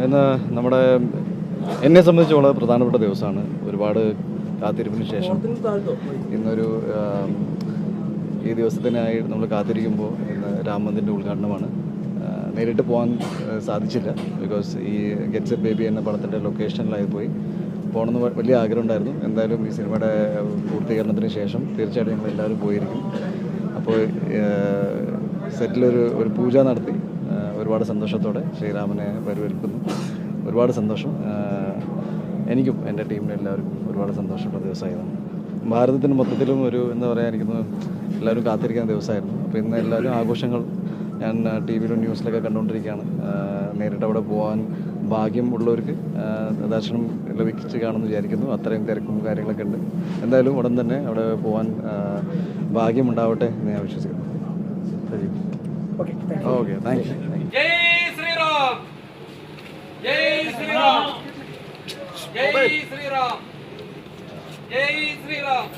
ഇന്ന് നമ്മുടെ എന്നെ സംബന്ധിച്ച് വളരെ പ്രധാനപ്പെട്ട ദിവസമാണ്. ഒരുപാട് കാത്തിരിപ്പിന് ശേഷം ഇന്നൊരു ഈ ദിവസത്തിനായി നമ്മൾ കാത്തിരിക്കുമ്പോൾ ഇന്ന് രാം മന്ദിറിന്റെ ഉദ്ഘാടനമാണ്. നേരിട്ട് പോകാൻ സാധിച്ചില്ല. ബിക്കോസ് ഈ ഗെറ്റ്സ് എ ബേബി എന്ന പടത്തിന്റെ ലൊക്കേഷനിലായി പോയി. പോകണമെന്ന് വലിയ ആഗ്രഹം ഉണ്ടായിരുന്നു. എന്തായാലും ഈ സിനിമയുടെ പൂർത്തീകരണത്തിന് ശേഷം തീർച്ചയായിട്ടും ഞങ്ങൾ എല്ലാവരും പോയിരിക്കും. അപ്പോൾ സെറ്റിലൊരു ഒരു പൂജ നടത്തി. ഒരുപാട് സന്തോഷത്തോടെ ശ്രീരാമനെ വരവേൽക്കുന്നു. ഒരുപാട് സന്തോഷം. എനിക്കും എന്റെ ടീമിനും എല്ലാവർക്കും ഒരുപാട് സന്തോഷമുള്ള ദിവസമായിരുന്നു. ഭാരതത്തിന് മൊത്തത്തിലും ഒരു എന്താ പറയുക എനിക്കൊന്ന് എല്ലാവരും കാത്തിരിക്കുന്ന ദിവസമായിരുന്നു. അപ്പോൾ ഇന്ന് എല്ലാവരും ആഘോഷങ്ങൾ ഞാൻ ടി വിയിലും ന്യൂസിലൊക്കെ കണ്ടുകൊണ്ടിരിക്കുകയാണ്. നേരിട്ട് അവിടെ പോകാൻ ഭാഗ്യം ഉള്ളവർക്ക് ദർശനം ലഭിച്ച് കാണുമെന്ന് വിചാരിക്കുന്നു. അത്രയും തിരക്കും കാര്യങ്ങളൊക്കെ ഉണ്ട്. എന്തായാലും ഉടൻ തന്നെ അവിടെ പോകാൻ ഭാഗ്യമുണ്ടാവട്ടെ എന്ന് ഞാൻ വിശ്വസിക്കുന്നു. Okay thank you okay thank you ಜೈ ಶ್ರೀರಾಮ್ ಜೈ ಶ್ರೀರಾಮ್ ಜೈ ಶ್ರೀರಾಮ್ ಜೈ ಶ್ರೀರಾಮ್